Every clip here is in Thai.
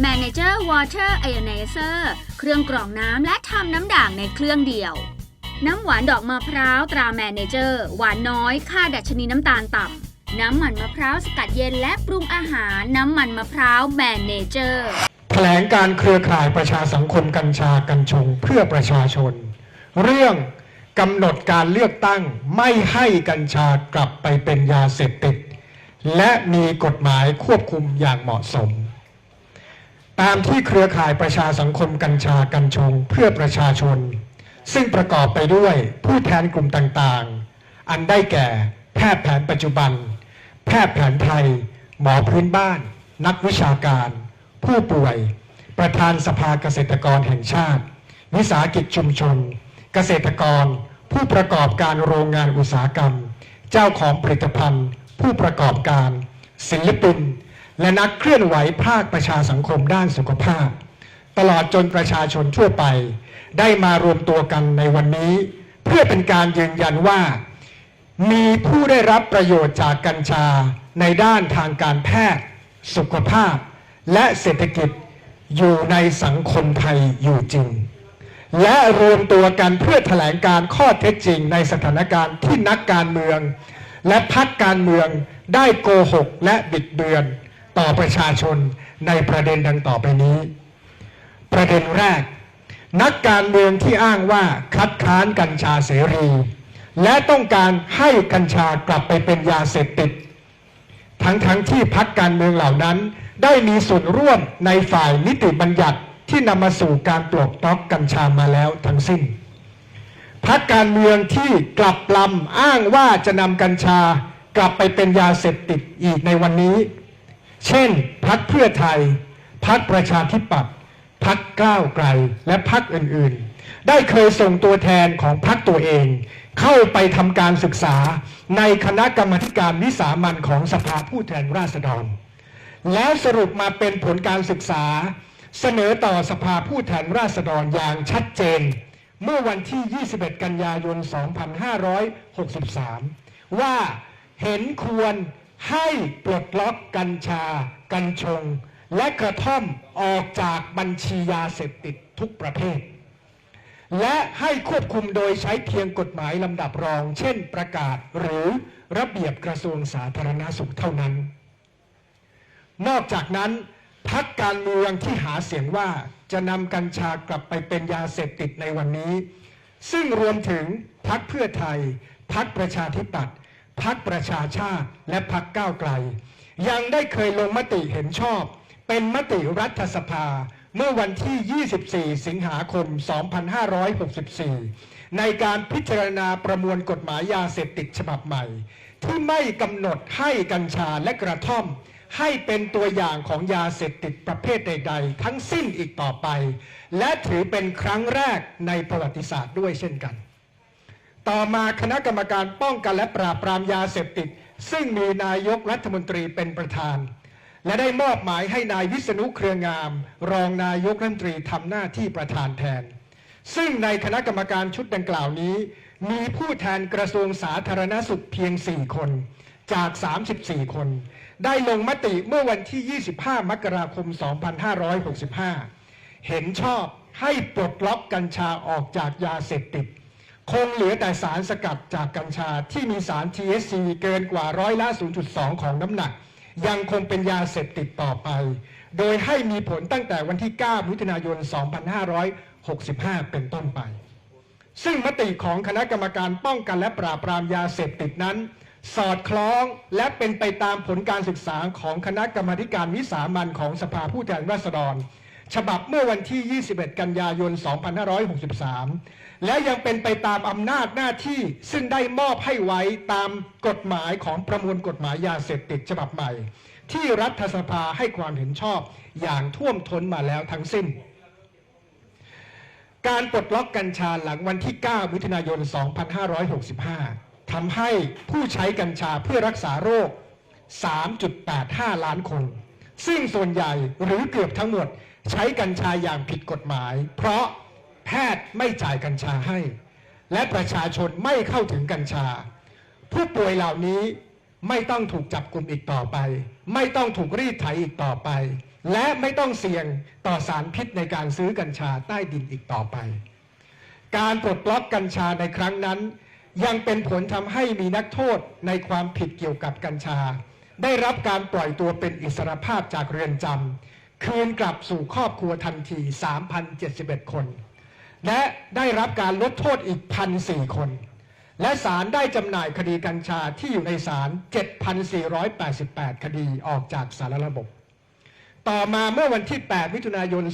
Manager Water Ionizer เครื่องกรองน้ำและทำน้ำด่างในเครื่องเดียว น้ำหวานดอกมะพร้าวตรา Manager หวานน้อยค่าดัชนีน้ำตาลต่ำ น้ำมันมะพร้าวสกัดเย็นและปรุงอาหารน้ำมันมะพร้าว Manager แถลงการเครือข่ายประชาสังคมกัญชากัญชงเพื่อประชาชน เรื่องกำหนดการเลือกตั้งไม่ให้กัญชากลับไปเป็นยาเสพติด และมีกฎหมายควบคุมอย่างเหมาะสม ตามที่เครือข่ายประชาสังคมกัญชากัญชงเพื่อประชาชน ซึ่งประกอบไปด้วยผู้แทนกลุ่มต่างๆ อันได้แก่ แพทย์แผนปัจจุบัน แพทย์แผนไทย หมอพื้นบ้าน นักวิชาการ ผู้ป่วย ประธานสภาเกษตรกรแห่งชาติ วิสาหกิจชุมชน เกษตรกร ผู้ประกอบการโรงงานอุตสาหกรรม เจ้าของผลิตภัณฑ์ ผู้ประกอบการ ศิลปิน และนักเคลื่อนไหวภาคประชาสังคมด้านสุขภาพ ตลอดจนประชาชนทั่วไป ได้มารวมตัวกันในวันนี้ เพื่อเป็นการยืนยันว่า มีผู้ได้รับประโยชน์จากกัญชาในด้านทางการแพทย์ สุขภาพ และเศรษฐกิจอยู่ในสังคมไทยอยู่จริง และรวมตัวกันเพื่อแถลงการข้อเท็จจริงในสถานการณ์ที่นักการเมือง และพักการเมืองได้โกหกและบิดเบือน ต่อประชาชนในประเด็นดังต่อไปนี้ ประเด็นแรก นักการเมืองที่อ้างว่าคัดค้านกัญชาเสรี และต้องการให้กัญชากลับไปเป็นยาเสพติด ทั้งๆทที่พักการเมืองเหล่านั้น ได้มีส่วนร่วมในฝ่ายนิติบัญญัติที่นำมาสู่การปลดล็อกกัญชามาแล้วทั้งสิ้นพักการเมืองที่กลับลำอ้างว่าจะนำกัญชากลับไปเป็นยาเสพติดอีกในวันนี้ เช่นพักเพื่อไทย พักประชาธิปัตย์พักก้าวไกลและพักอื่นๆ ได้เคยส่งตัวแทนของพักตัวเอง เข้าไปทำการศึกษาในคณะกรรมธิการวิสามันของสภาผู้แทนราษฎร แล้วสรุปมาเป็นผลการศึกษา เสนอต่อสภาผู้แทนราษฎรอย่างชัดเจน เมื่อวันที่ 21 กันยายน 2563 ว่าเห็นควร ให้ปลดล็อกกัญชา กัญชง และกระท่อมออกจากบัญชียาเสพติดทุกประเภท และให้ควบคุมโดยใช้เพียงกฎหมายลำดับรอง เช่นประกาศหรือระเบียบกระทรวงสาธารณาสุขเท่านั้น นอกจากนั้นพักการเมืองที่หาเสียงว่าจะนำกัญชากลับไปเป็นยาเสพติดในวันนี้ ซึ่งรวมถึงพักเพื่อไทย พักประชาธิปัตย์ พักประชาชาติและพักก้าวไกล ยังได้เคยลงมติเห็นชอบ เป็นมติรัฐสภาเมื่อวันที่ 24 สิงหาคม 2564 ในการพิจารณาประมวลกฎหมายยาเสพติดฉบับใหม่ ที่ไม่กำหนดให้กัญชาและกระท่อม ให้เป็นตัวอย่างของยาเสพติดประเภทใด ๆ ทั้งสิ้นอีกต่อไป และถือเป็นครั้งแรกในประวัติศาสตร์ด้วยเช่นกัน ต่อมาคณะกรรมการป้องกันและปราบปรามยาเสพติด ซึ่งมีนายกรัฐมนตรีเป็นประธาน และได้มอบหมายให้นายวิษณุเครืองาม รองนายกรัฐมนตรีทำหน้าที่ประธานแทน ซึ่งในคณะกรรมการชุดดังกล่าวนี้ มีผู้แทนกระทรวงสาธารณสุขเพียง 4 คนจาก 34 คน ได้ลงมติเมื่อวันที่ 25 มกราคม 2565 เห็นชอบให้ปลดล็อกกัญชาออกจากยาเสพติด คงเหลือแต่สารสกัดจากกัญชาที่มีสาร THC เกินกว่าร้อยละ 0.2 ของน้ำหนัก ยังคงเป็นยาเสพติดต่อไป โดยให้มีผลตั้งแต่วันที่ 9 มิถุนายน 2565 เป็นต้นไป ซึ่งมติของคณะกรรมการป้องกันและปราบปรามยาเสพติดนั้น สอดคล้องและเป็นไปตามผลการศึกษาของคณะกรรมการวิสามันของสภาผู้แทนราษฎร ฉบับเมื่อวันที่ 21 กันยายน 2563 และยังเป็นไปตามอำนาจหน้าที่ซึ่งได้มอบให้ไว้ตามกฎหมายของประมวลกฎหมายยาเสพติดฉบับใหม่ ที่รัฐสภาให้ความเห็นชอบอย่างท่วมท้นมาแล้วทั้งสิ้น การปลดล็อกกัญชาหลังวันที่ 9 มิถุนายน 2565 ทำให้ผู้ใช้กัญชาเพื่อรักษาโรค 3.85 ล้านคน ซึ่งส่วนใหญ่หรือเกือบทั้งหมดใช้กัญชาอย่างผิดกฎหมาย เพราะ แพทย์ไม่จ่ายกัญชาให้ และประชาชนไม่เข้าถึงกัญชา ผู้ป่วยเหล่านี้ไม่ต้องถูกจับกลุ่มอีกต่อไป ไม่ต้องถูกรีดไถอีกต่อไป และไม่ต้องเสี่ยงต่อสารพิษในการซื้อกัญชาใต้ดินอีกต่อไป การปลดล็อกกัญชาในครั้งนั้น ยังเป็นผลทำให้มีนักโทษในความผิดเกี่ยวกับกัญชา ได้รับการปล่อยตัวเป็นอิสรภาพจากเรือนจำคืนกลับสู่ครอบครัวทันที 3,071 คน และได้รับการลดโทษอีก1,004คน และศาลได้จำหน่ายคดีกัญชาที่อยู่ในศาล7,488 คดีออกจากสารระบบ ต่อมาเมื่อวันที่ 8 มิถุนายน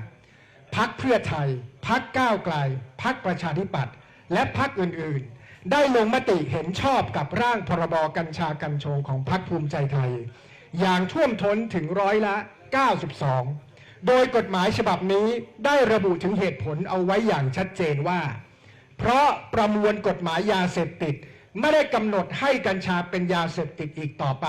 2565 พักเพื่อไทย พักก้าวไกล พักประชาธิปัตย์และพักอื่นๆ ได้ลงมติเห็นชอบกับร่างพรบกัญชากัญชงของพักภูมิใจไทย อย่างท่วมท้นถึงร้อยละ 92 โดยกฎหมายฉบับนี้ได้ระบุถึงเหตุผลเอาไว้อย่างชัดเจนว่า เพราะประมวลกฎหมายยาเสพติด ไม่ได้กำหนดให้กัญชาเป็นยาเสพติดอีกต่อไป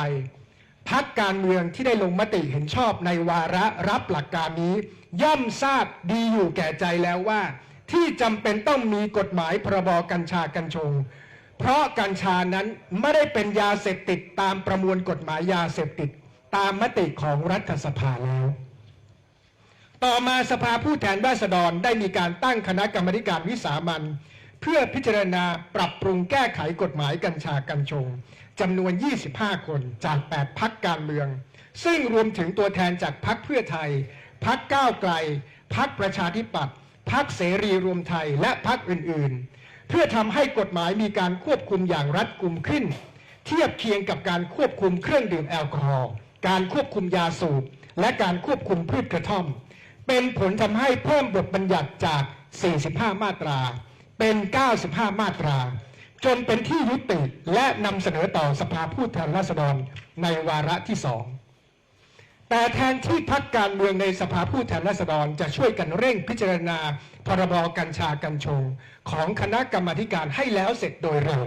พักการเมืองที่ได้ลงมติเห็นชอบในวาระรับหลักการนี้ ย่อมทราบดีอยู่แก่ใจแล้วว่า ที่จำเป็นต้องมีกฎหมายพรบกัญชากัญชง เพราะกัญชานั้นไม่ได้เป็นยาเสพติดตามประมวลกฎหมายยาเสพติด ตามมติของรัฐสภาแล้ว ต่อมาสภาผู้แทนราษฎรได้มีการตั้งคณะกรรมการวิสามันเพื่อพิจารณาปรับปรุงแก้ไขกฎหมายกัญชากัญชงจำนวน 25 คนจาก 8 พักการเมือง ซึ่งรวมถึงตัวแทนจากพักเพื่อไทย พักก้าวไกล พักประชาธิปัตย์พักเสรีรวมไทยและพักอื่นๆ เพื่อทำให้กฎหมายมีการควบคุมอย่างรัดกุมขึ้น เทียบเคียงกับการควบคุมเครื่องดื่มแอลกอฮอล์การควบคุมยาสูบและการควบคุมพืชกระท่อม เป็นผลทำให้เพิ่มบทบัญญัติจาก 45 มาตรา เป็น 95 มาตรา จนเป็นที่ยุติและนำเสนอต่อสภาผู้แทนราษฎรในวาระที่สองแต่แทนที่พักการเมืองในสภาผู้แทนราษฎรจะช่วยกันเร่งพิจารณาพรบกัญชากัญชง ของคณะกรรมาการให้แล้วเสร็จโดยเร็ว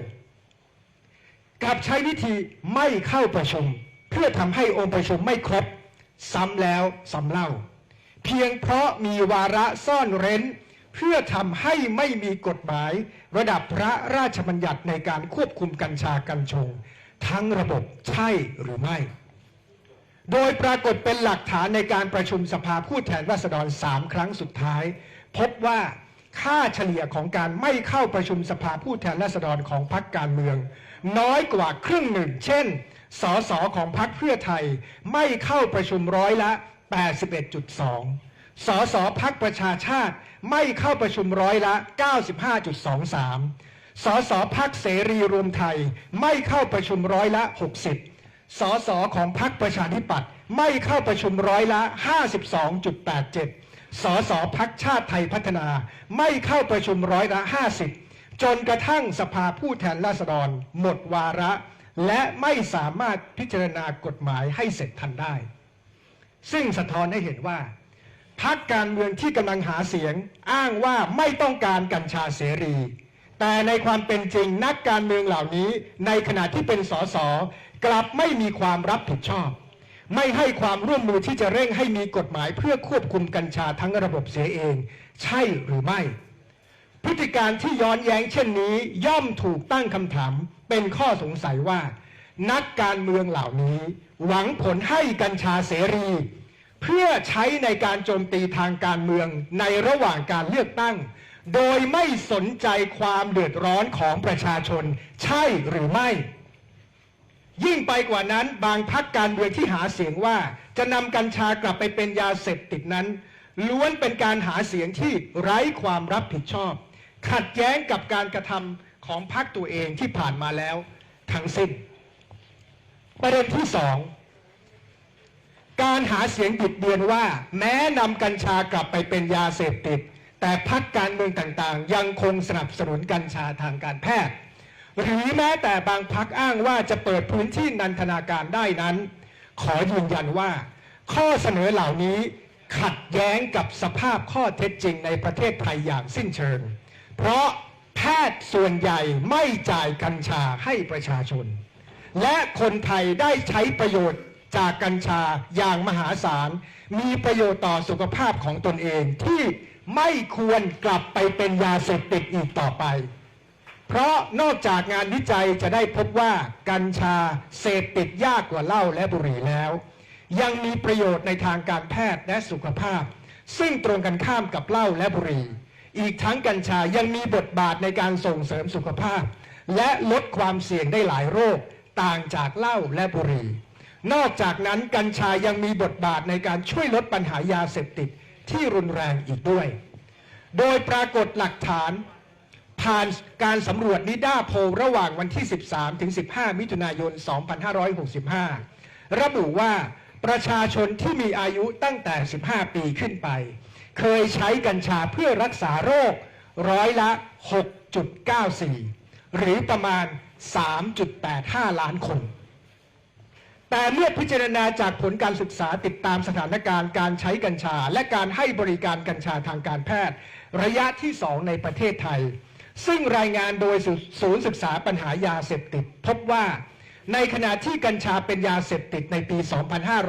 กลับใช้วิธีไม่เข้าประชุม เพื่อทำให้องค์ประชุมไม่ครบ ซ้ำแล้วซ้ำเล่า เพียงเพราะมีวาระซ่อนเร้น เพื่อทำให้ไม่มีกฎหมาย ระดับพระราชบัญญัติในการควบคุมกัญชากัญชง ทั้งระบบใช่หรือไม่ โดยปรากฏเป็นหลักฐานในการประชุมสภาผู้แทนราษฎรสามครั้งสุดท้าย พบว่าค่าเฉลี่ยของการไม่เข้าประชุมสภาผู้แทนราษฎรของพรรคการเมือง น้อยกว่าครึ่งหนึ่ง เช่น สสของพรรคเพื่อไทยไม่เข้าประชุมร้อยละ 81.2 สสพักประชาชาติไม่เข้าประชุมร้อยละ 95.23 สสพักเสรีรวมไทยไม่เข้าประชุมร้อยละ 60 สสของพักประชาธิปัตย์ไม่เข้าประชุมร้อยละ 52.87 สสพักชาติไทยพัฒนาไม่เข้าประชุมร้อยละ 50 จนกระทั่งสภาผู้แทนราษฎร หมดวาระ และไม่สามารถพิจารณากฎหมายให้เสร็จทันได้ ซึ่งสะท้อนให้เห็นว่าพักการเมืองที่กำลังหาเสียงอ้างว่าไม่ต้องการกัญชาเสรี แต่ในความเป็นจริงนักการเมืองเหล่านี้ ในขณะที่เป็นสสกลับไม่มีความรับผิดชอบ ไม่ให้ความร่วมมือที่จะเร่งให้มีกฎหมายเพื่อควบคุมกัญชาทั้งระบบเสียเอง ใช่หรือไม่ พฤติการที่ย้อนแย้งเช่นนี้ ย่อมถูกตั้งคำถามเป็นข้อสงสัยว่า นักการเมืองเหล่านี้ หวังผลให้กัญชาเสรี เพื่อใช้ในการโจมตีทางการเมืองในระหว่างการเลือกตั้ง โดยไม่สนใจความเดือดร้อนของประชาชน ใช่หรือไม่ ยิ่งไปกว่านั้นบางพักการเมืองที่หาเสียงว่า จะนำกัญชากลับไปเป็นยาเสพติดนั้น ล้วนเป็นการหาเสียงที่ไร้ความรับผิดชอบ ขัดแย้งกับการกระทำของพรรคตัวเองที่ผ่านมาแล้ว ทั้งสิ้น ประเด็นที่สองการหาเสียงบิดเบือนว่า แม้นำกัญชากลับไปเป็นยาเสพติด แต่พักการเมืองต่างๆ ยังคงสนับสนุนกัญชาทางการแพทย์ หรือแม้แต่บางพักอ้างว่าจะเปิดพื้นที่นันทนาการได้นั้น ขอยืนยันว่า ข้อเสนอเหล่านี้ขัดแย้งกับสภาพข้อเท็จจริงในประเทศไทยอย่างสิ้นเชิง เพราะแพทย์ส่วนใหญ่ไม่จ่ายกัญชาให้ประชาชน และคนไทยได้ใช้ประโยชน์จากกัญชาอย่างมหาศาล มีประโยชน์ต่อสุขภาพของตนเองที่ไม่ควรกลับไปเป็นยาเสพติดอีกต่อไป เพราะนอกจากงานวิจัยจะได้พบว่ากัญชาเสพติดยากกว่าเหล้าและบุหรี่แล้ว ยังมีประโยชน์ในทางการแพทย์และสุขภาพ ซึ่งตรงกันข้ามกับเหล้าและบุหรี่ อีกทั้งกัญชายังมีบทบาทในการส่งเสริมสุขภาพ และลดความเสี่ยงได้หลายโรค ต่างจากเหล้าและบุหรี่ นอกจากนั้นกัญชายังมีบทบาทในการช่วยลดปัญหายาเสพติดที่รุนแรงอีกด้วย โดยปรากฏหลักฐานผ่านการสำรวจนิด้าโพลระหว่างวันที่ 13 ถึง 15 มิถุนายน 2565 ระบุว่าประชาชนที่มีอายุตั้งแต่ 15 ปีขึ้นไป เคยใช้กัญชาเพื่อรักษาโรคร้อยละ 6.94 หรือประมาณ 3.85 ล้านคน แต่เมื่อพิจารณาจากผลการศึกษาติดตามสถานการณ์การใช้กัญชา และการให้บริการกัญชาทางการแพทย์ ระยะที่ 2 ในประเทศไทย ซึ่งรายงานโดยศูนย์ศึกษาปัญหายาเสพติด พบว่าในขณะที่กัญชาเป็นยาเสพติดในปี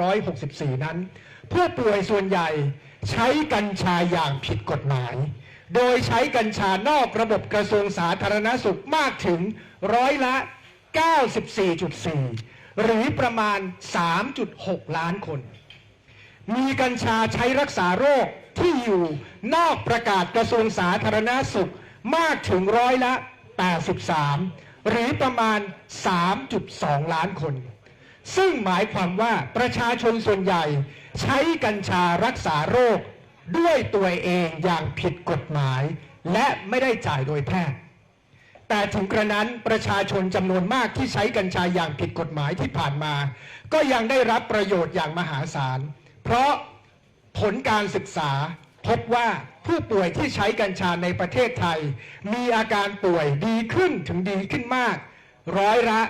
2564 นั้น ผู้ป่วยส่วนใหญ่ใช้กัญชาอย่างผิดกฎหมาย โดยใช้กัญชานอกระบบกระทรวงสาธารณสุขมากถึง ร้อยละ 94.4 หรือประมาณ 3.6 ล้านคน มีกัญชาใช้รักษาโรคที่อยู่นอกประกาศกระทรวงสาธารณสุขมากถึงร้อยละ 83 หรือประมาณ 3.2 ล้านคน ซึ่งหมายความว่าประชาชนส่วนใหญ่ใช้กัญชารักษาโรคด้วยตัวเองอย่างผิดกฎหมาย และไม่ได้จ่ายโดยแพทย์ แต่ถึงกระนั้นประชาชนจำนวนมากที่ใช้กัญชาอย่างผิดกฎหมายที่ผ่านมา ก็ยังได้รับประโยชน์อย่างมหาศาล เพราะผลการศึกษาพบว่าผู้ป่วยที่ใช้กัญชาในประเทศไทย มีอาการป่วยดีขึ้นถึงดีขึ้นมาก ร้อยละ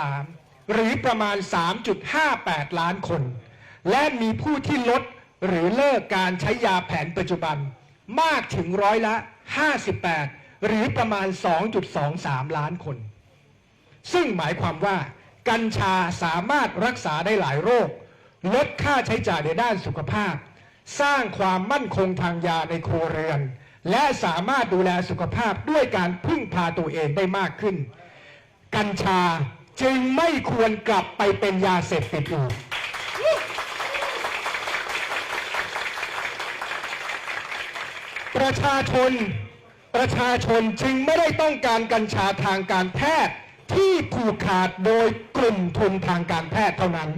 93 หรือประมาณ 3.58 ล้านคน และมีผู้ที่ลดหรือเลิกการใช้ยาแผนปัจจุบัน มากถึงร้อยละ 58 หรือประมาณ 2.23 ล้านคน ซึ่งหมายความว่า กัญชาสามารถรักษาได้หลายโรค ลดค่าใช้จ่ายในด้านสุขภาพ สร้างความมั่นคงทางยาในครัวเรือน และสามารถดูแลสุขภาพด้วยการพึ่งพาตัวเองได้มากขึ้น กัญชาจึงไม่ควรกลับไปเป็นยาเสพติดอีกประชาชน ประชาชนจึงไม่ได้ต้องการกัญชาทางการแพทย์ที่ผูกขาดโดยกลุ่มทุนทางการแพทย์เท่านั้น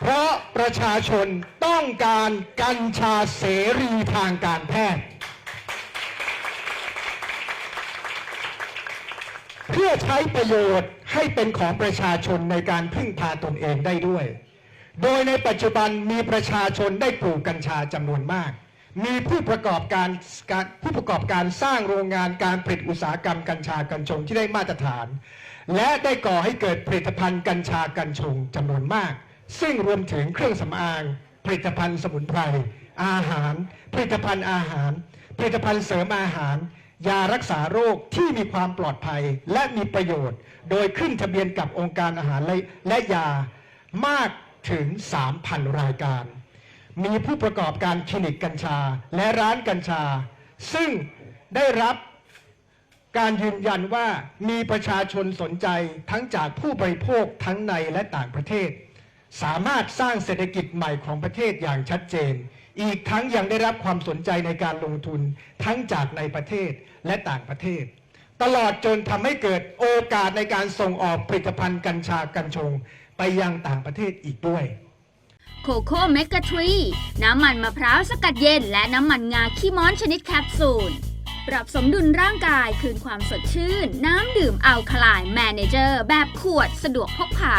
เพราะประชาชนต้องการกัญชาเสรีทางการแพทย์ เพื่อใช้ประโยชน์ให้เป็นของประชาชนในการพึ่งพาตนเองได้ด้วย โดยในปัจจุบันมีประชาชนได้ปลูกกัญชาจำนวนมาก มีผู้ประกอบการผู้ประกอบการสร้างโรงงานการผลิตอุตสาหกรรมกัญชากัญชงที่ได้มาตรฐาน และได้ก่อให้เกิดผลิตภัณฑ์กัญชากัญชงจำนวนมาก ซึ่งรวมถึงเครื่องสำอาง ผลิตภัณฑ์สมุนไพร อาหาร ผลิตภัณฑ์อาหาร ผลิตภัณฑ์เสริมอาหาร ยารักษาโรคที่มีความปลอดภัยและมีประโยชน์ โดยขึ้นทะเบียนกับองค์การอาหารและและยามาก ถึง 3,000 รายการ มีผู้ประกอบการคลินิกกัญชาและร้านกัญชา ซึ่งได้รับการยืนยันว่ามีประชาชนสนใจทั้งจากผู้บริโภคทั้งในและต่างประเทศ สามารถสร้างเศรษฐกิจใหม่ของประเทศอย่างชัดเจน อีกทั้งยังได้รับความสนใจในการลงทุนทั้งจากในประเทศและต่างประเทศ ตลอดจนทำให้เกิดโอกาสในการส่งออกผลิตภัณฑ์กัญชากัญชง ไปยังต่างประเทศอีกด้วยโคโค่เมกะทรีน้ำมันมะพร้าวสกัดเย็น และน้ำมันงาขี้ม้อนชนิดแคปซูล ปรับสมดุลร่างกายคืนความสดชื่น น้ำดื่มอัลคลน์แมเนเจอร์ แบบขวดสะดวกพกพา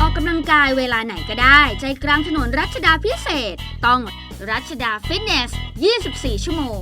ออกกำลังกายเวลาไหนก็ได้ ใจกลางถนนรัชดาพิเศษ ต้องรัชดาฟิตเนส 24 ชั่วโมง